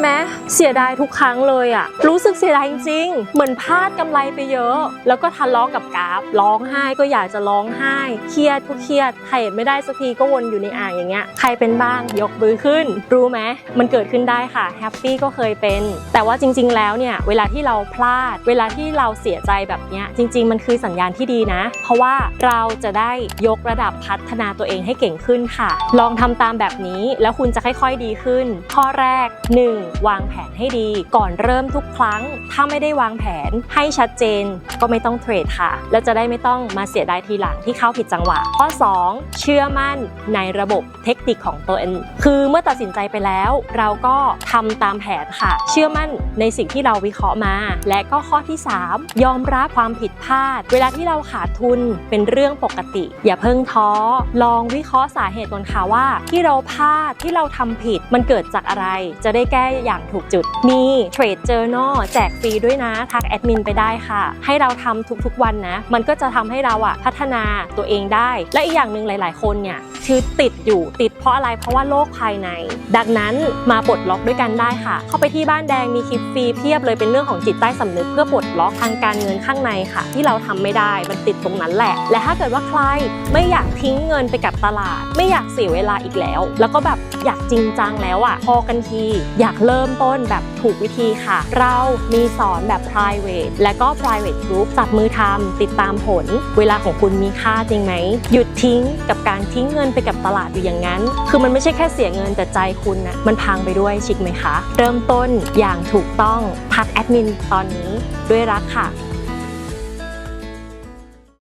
ไหมเสียดายทุกครั้งเลยอะรู้สึกเสียดายจริงๆ เหมือนพลาดกำไรไปเยอะ แล้วก็ทะเลาะกับกราฟ ร้องไห้ก็อยากจะร้องไห้ เครียดก็เครียดเทรดไม่ได้สักทีก็วนอยู่ในอ่างอย่างเงี้ย ใครเป็นบ้างยกมือขึ้น รู้ไหมมันเกิดขึ้นได้ค่ะแฮปปี้ก็เคยเป็น แต่ว่าจริง ๆ แล้วเนี่ยเวลาที่เราพลาด เวลาที่เราเสียใจแบบเนี้ยจริง ๆ มันคือสัญญาณที่ดีนะ เพราะว่าเราจะได้ยกระดับพัฒนาตัวเองให้เก่งขึ้นค่ะ ลองทำตามแบบนี้แล้วคุณจะค่อย ๆ ดีขึ้น ข้อแรก 1. วางแผนให้ดี ก่อนเริ่มทุกครั้ง ถ้าไม่ได้วางแผนให้ชัดเจนก็ไม่ต้องเทรดค่ะ แล้วจะได้ไม่ต้องมาเสียดายทีหลังที่เข้าผิดจังหวะ ข้อ 2. เชื่อมั่นในระบบเทคนิคของตัวเอง คือเมื่อตัดสินใจไปแล้ว เราก็ทำตามแผนค่ะ เชื่อมั่นในสิ่งที่เราวิเคราะห์มา และก็ข้อที่ 3 ยอมรับความผิดพลาด เวลาที่เราขาดทุนเป็นเรื่องปกติ อย่าเพิ่งท้อ ลองวิเคราะห์สาเหตุก่อนค่ะว่า ที่เราพลาดที่เราทำผิดมันเกิดจากอะไร จะได้แก้อย่างถูกจุด มีเทรดเจอ r n a l แจกฟรีด้วยนะ ทักแอดมินไปได้ค่ะ ให้เราทำทุกๆวันนะ มันก็จะทำให้เราอะพัฒนาตัวเองได้ และอีกอย่างหนึ่งหลาย ๆ คนเนี่ยคือติดอยู่ติดเพราะอะไรเพราะว่าโลกภายใน ดังนั้นมาปลดล็อกด้วยกันได้ค่ะ เข้าไปที่บ้านแดงมีคลิปฟรีเพียบเลยเป็นเรื่องของจิตใต้สำนึกเพื่อปลดล็อกทางการเงินข้างในค่ะ ที่เราทำไม่ได้มันติดตรงนั้นแหละ และถ้าเกิดว่าใครไม่อยากทิ้งเงินไปกับตลาด ไม่อยากเสียเวลาอีกแล้ว แล้วก็แบบอยากจริงจังแล้วอะพอกันทีอยากเริ่มต้นแบบถูกวิธีค่ะ เรามีสอนแบบ private และก็ private group จับมือทำติดตามผล เวลาของคุณมีค่าจริงไหม หยุดทิ้งกับการทิ้งเงินไปกับตลาดอยู่อย่างนั้น คือมันไม่ใช่แค่เสียเงินแต่ใจคุณนะมันพังไปด้วยชิคไหมคะ เริ่มต้นอย่างถูกต้องทักแอดมินตอนนี้ด้วยรักค่ะ